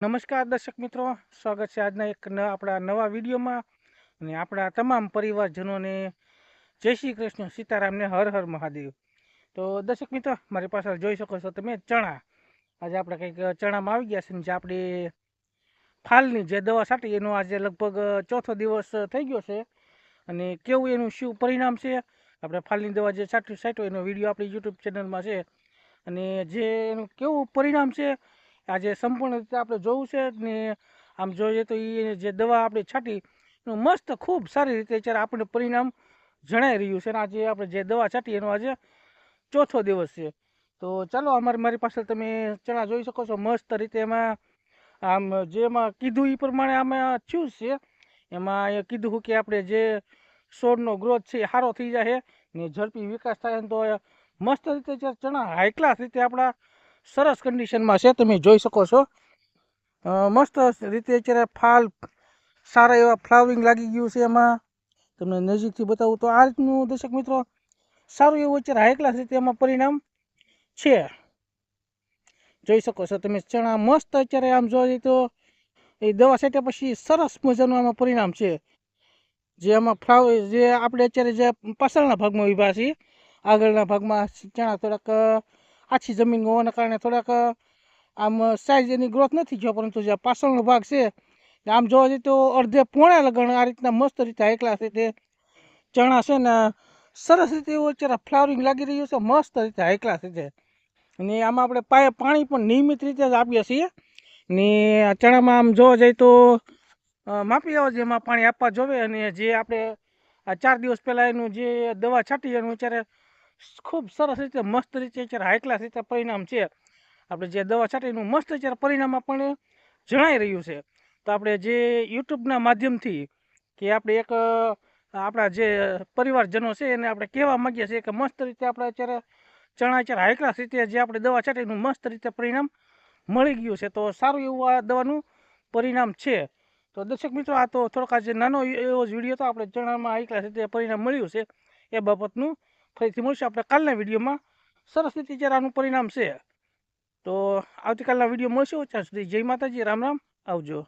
નમસ્કાર દર્શક મિત્રો, સ્વાગત છે આજના એક આપણા નવા વિડીયોમાં. અને આપણા તમામ પરિવારજનોને જય શ્રી કૃષ્ણ, સીતારામને હર હર મહાદેવ. તો દર્શક મિત્રો, મારી પાસે જોઈ શકો છો તમે ચણા. આજે આપણે કંઈક ચણામાં આવી ગયા છે જે આપણે ફાલની જે દવા છાંટી, એનો આજે લગભગ ચોથો દિવસ થઈ ગયો છે. અને કેવું એનું શું પરિણામ છે? આપણે ફાલની દવા જે છાંટી છાંટ્યો એનો વીડિયો આપણી યુટ્યુબ ચેનલમાં છે. અને જે એનું કેવું પરિણામ છે આજે સંપૂર્ણ રીતે આપણે જોવું છે ને આમ જોઈએ તો એ જે દવા આપણે છાંટી મસ્ત ખૂબ સારી રીતે અત્યારે આપણને પરિણામ જણાઈ રહ્યું છે અને આજે આપણે જે દવા છાંટી એનો આજે ચોથો દિવસ છે. તો ચાલો અમારી, મારી પાસે તમે ચણા જોઈ શકો છો, મસ્ત રીતે એમાં આમ જેમાં કીધું એ પ્રમાણે આમાં થયું છે. એમાં કીધું કે આપણે જે છોડનો ગ્રોથ છે એ સારો થઈ જાય ને ઝડપી વિકાસ થાય તો મસ્ત રીતે ચણા હાઈ ક્લાસ રીતે આપણા સરસ કન્ડિશનમાં છે, તમે જોઈ શકો છો. મસ્ત રીતે અત્યારે ફાલ સારા એવા ફ્લાવરિંગ લાગી ગયું છે એમાં. તમને નજીકથી બતાવું તો આ રીતનું, દર્શક મિત્રો, સારું એવું અત્યારે હાઈ ક્લાસ રીતે એમાં પરિણામ છે. જોઈ શકો છો તમે ચણા મસ્ત અત્યારે આમ જોઈએ તો એ દવા છાંટ્યા પછી સરસ મજાનું આમાં પરિણામ છે. જે આમાં ફ્લાવર જે આપણે અત્યારે જે પાછળના ભાગમાં ઊભા છીએ, આગળના ભાગમાં ચણા થોડાક આછી જમીન હોવાના કારણે થોડાક, આમ સાઈઝ એની ગ્રોથ નથી જો પરંતુ જે પાછળનો ભાગ છે આમ જોવા જઈએ તો અડધે પોણા લગણ આ રીતના મસ્ત રીતે હાઈ ક્લાસ રીતે ચણા છે ને સરસ રીતે એવું અત્યારે ફ્લાવરિંગ લાગી રહ્યું છે, મસ્ત રીતે હાઈ ક્લાસ રીતે અને આમાં આપણે પાયે પાણી પણ નિયમિત રીતે જ આપીએ છીએ. ને ચણામાં આમ જોવા જઈએ તો માપી આવો જેમાં પાણી આપવા જોવે અને જે આપણે આ ચાર દિવસ પહેલાં એનું જે દવા છાંટી એનું અત્યારે ખૂબ સરસ રીતે, મસ્ત રીતે અત્યારે હાઈ ક્લાસ રીતે પરિણામ છે. આપણે જે દવા છાંટી એનું મસ્ત અત્યારે પરિણામ આપણને જણાઈ રહ્યું છે. તો આપણે જે યુટ્યુબના માધ્યમથી કે આપણે એક આપણા જે પરિવારજનો છે એને આપણે કહેવા માગીએ છીએ કે મસ્ત રીતે આપણે અત્યારે ચણા અત્યારે હાઈ ક્લાસ રીતે જે આપણે દવા છાંટી એનું મસ્ત રીતે પરિણામ મળી ગયું છે. તો સારું એવું આ દવાનું પરિણામ છે. તો દર્શક મિત્રો, આ તો થોડોક આજે નાનો એવો જ વીડિયો હતો. આપણે ચણામાં હાઈ ક્લાસ રીતે પરિણામ મળ્યું છે. એ બાબતનું ફરીથી મળશું આપણે કાલના વિડીયોમાં. સરસ રીતે જ્યારે આનું પરિણામ છે. તો આવતીકાલના વીડિયો મળશે. ત્યાં સુધી જય માતાજી. રામ રામ. આવજો.